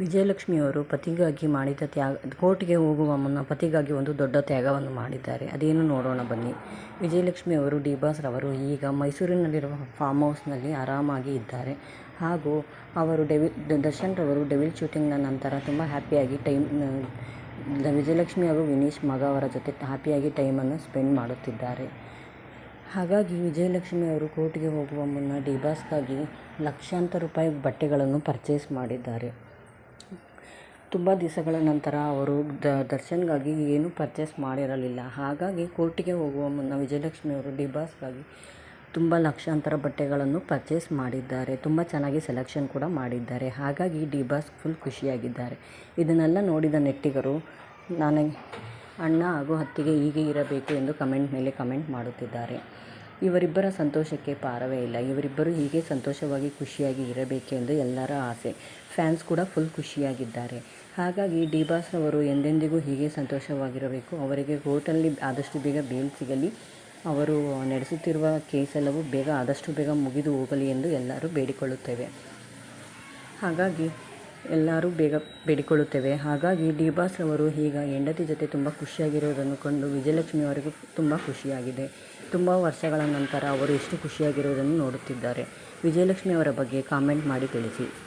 ವಿಜಯಲಕ್ಷ್ಮಿಯವರು ಪತಿಗಾಗಿ ಮಾಡಿದ ತ್ಯಾಗ, ಕೋರ್ಟ್ಗೆ ಹೋಗುವ ಮುನ್ನ ಪತಿಗಾಗಿ ಒಂದು ದೊಡ್ಡ ತ್ಯಾಗವನ್ನು ಮಾಡಿದ್ದಾರೆ. ಅದೇನು ನೋಡೋಣ ಬನ್ನಿ. ವಿಜಯಲಕ್ಷ್ಮಿ ಅವರು, ಡಿ ಬಾಸ್ ರವರು ಈಗ ಮೈಸೂರಿನಲ್ಲಿರುವ ಫಾರ್ಮ್ ಹೌಸ್ನಲ್ಲಿ ಆರಾಮಾಗಿ ಇದ್ದಾರೆ. ಹಾಗೂ ಅವರು ಡೆವಿ, ದರ್ಶನ್ ರವರು ಡೆವಿಲ್ ಶೂಟಿಂಗ್ನ ನಂತರ ತುಂಬ ಹ್ಯಾಪಿಯಾಗಿ ಟೈಮ್ ವಿಜಯಲಕ್ಷ್ಮಿ ಹಾಗೂ ವಿನೀಶ್ ಮಗ ಅವರ ಜೊತೆ ಹ್ಯಾಪಿಯಾಗಿ ಟೈಮನ್ನು ಸ್ಪೆಂಡ್ ಮಾಡುತ್ತಿದ್ದಾರೆ. ಹಾಗಾಗಿ ವಿಜಯಲಕ್ಷ್ಮಿ ಅವರು ಕೋರ್ಟ್ಗೆ ಹೋಗುವ ಮುನ್ನ ಡಿ ಬಾಸ್ಗಾಗಿ ಲಕ್ಷಾಂತರ ರೂಪಾಯಿ ಬಟ್ಟೆಗಳನ್ನು ಪರ್ಚೇಸ್ ಮಾಡಿದ್ದಾರೆ. ತುಂಬ ದಿವಸಗಳ ನಂತರ ಅವರು ದ ದರ್ಶನ್ಗಾಗಿ ಏನೂ ಪರ್ಚೇಸ್ ಮಾಡಿರಲಿಲ್ಲ. ಹಾಗಾಗಿ ಕೋರ್ಟಿಗೆ ಹೋಗುವ ಮುನ್ನ ವಿಜಯಲಕ್ಷ್ಮಿ ಅವರು ಡಿ ಬಾಸ್ಗಾಗಿ ತುಂಬ ಲಕ್ಷಾಂತರ ಬಟ್ಟೆಗಳನ್ನು ಪರ್ಚೇಸ್ ಮಾಡಿದ್ದಾರೆ. ತುಂಬ ಚೆನ್ನಾಗಿ ಸೆಲೆಕ್ಷನ್ ಕೂಡ ಮಾಡಿದ್ದಾರೆ. ಹಾಗಾಗಿ ಡಿಬಾಸ್ ಫುಲ್ ಖುಷಿಯಾಗಿದ್ದಾರೆ. ಇದನ್ನೆಲ್ಲ ನೋಡಿದ ನೆಟ್ಟಿಗರು ನನಗೆ ಅಣ್ಣ ಹಾಗೂ ಅತ್ತಿಗೆ ಹೀಗೆ ಇರಬೇಕು ಎಂದು ಕಮೆಂಟ್ ಮೇಲೆ ಕಮೆಂಟ್ ಮಾಡುತ್ತಿದ್ದಾರೆ. ಇವರಿಬ್ಬರ ಸಂತೋಷಕ್ಕೆ ಪಾರವೇ ಇಲ್ಲ. ಇವರಿಬ್ಬರು ಹೀಗೆ ಸಂತೋಷವಾಗಿ ಖುಷಿಯಾಗಿ ಇರಬೇಕೆಂದು ಎಲ್ಲರ ಆಸೆ. ಫ್ಯಾನ್ಸ್ ಕೂಡ ಫುಲ್ ಖುಷಿಯಾಗಿದ್ದಾರೆ. ಹಾಗಾಗಿ ಡಿ ಬಾಸ್ರವರು ಎಂದೆಂದಿಗೂ ಹೀಗೆ ಸಂತೋಷವಾಗಿರಬೇಕು. ಅವರಿಗೆ ಕೋರ್ಟಲ್ಲಿ ಆದಷ್ಟು ಬೇಗ ಬೇಲ್ ಸಿಗಲಿ. ಅವರು ನಡೆಸುತ್ತಿರುವ ಕೇಸೆಲ್ಲವೂ ಬೇಗ, ಆದಷ್ಟು ಬೇಗ ಮುಗಿದು ಹೋಗಲಿ ಎಂದು ಎಲ್ಲರೂ ಬೇಡಿಕೊಳ್ಳುತ್ತೇವೆ. ಹಾಗಾಗಿ ಎಲ್ಲರೂ ಬೇಗ ಬೇಡಿಕೊಳ್ಳುತ್ತೇವೆ. ಹಾಗಾಗಿ ಡಿ ಬಾಸ್ ಅವರು ಈಗ ಹೆಂಡತಿ ಜೊತೆ ತುಂಬ ಖುಷಿಯಾಗಿರೋದನ್ನು ಕಂಡು ವಿಜಯಲಕ್ಷ್ಮಿ ಅವರಿಗೂ ತುಂಬ ಖುಷಿಯಾಗಿದೆ. ತುಂಬ ವರ್ಷಗಳ ನಂತರ ಅವರು ಎಷ್ಟು ಖುಷಿಯಾಗಿರೋದನ್ನು ನೋಡುತ್ತಿದ್ದಾರೆ. ವಿಜಯಲಕ್ಷ್ಮಿ ಅವರ ಬಗ್ಗೆ ಕಾಮೆಂಟ್ ಮಾಡಿ ತಿಳಿಸಿ.